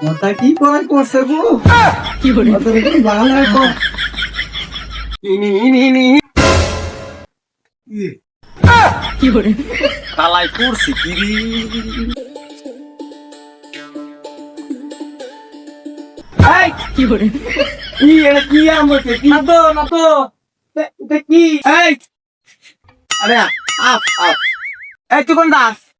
কি করে করছে গো? ওটা কি বাংলা কো ইনি ইনি ইনি কালাই করছে কি এই কি এটা কি কি না তো না তো? এটা কি? এই! আরে আপ আপ এই তুই কোন দাস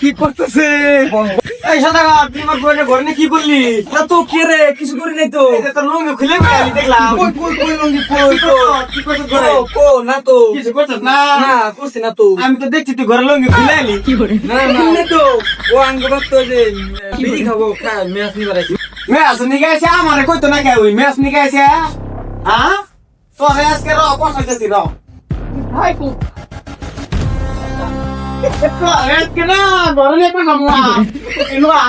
কি করতেছে? এই সাদা তুই আমার ঘরে কি করলি? না তো কে রে? কিছু করি নাই তো। এটা লুঙ্গি খুলে দেখলাম। কই কই কই লুঙ্গি কই তো কি করছিস ঘরে? কো, কো না তো। কিছু করছিস না? না করছি না তো। আমি তো দেখছি তুই ঘরে লুঙ্গি খুলে এলি না না। না তো? ও আঙ্গ বাত যে বিড়ি খাব খা মেয়াস নিবার আছি মেস আছে আমারে কই তো না কে ওই মেস নিকে আছে হ্যাঁ? তো আজকে র বসাইতেছি র। হাই কু ঘরে লেপে নামলা ইনুয়া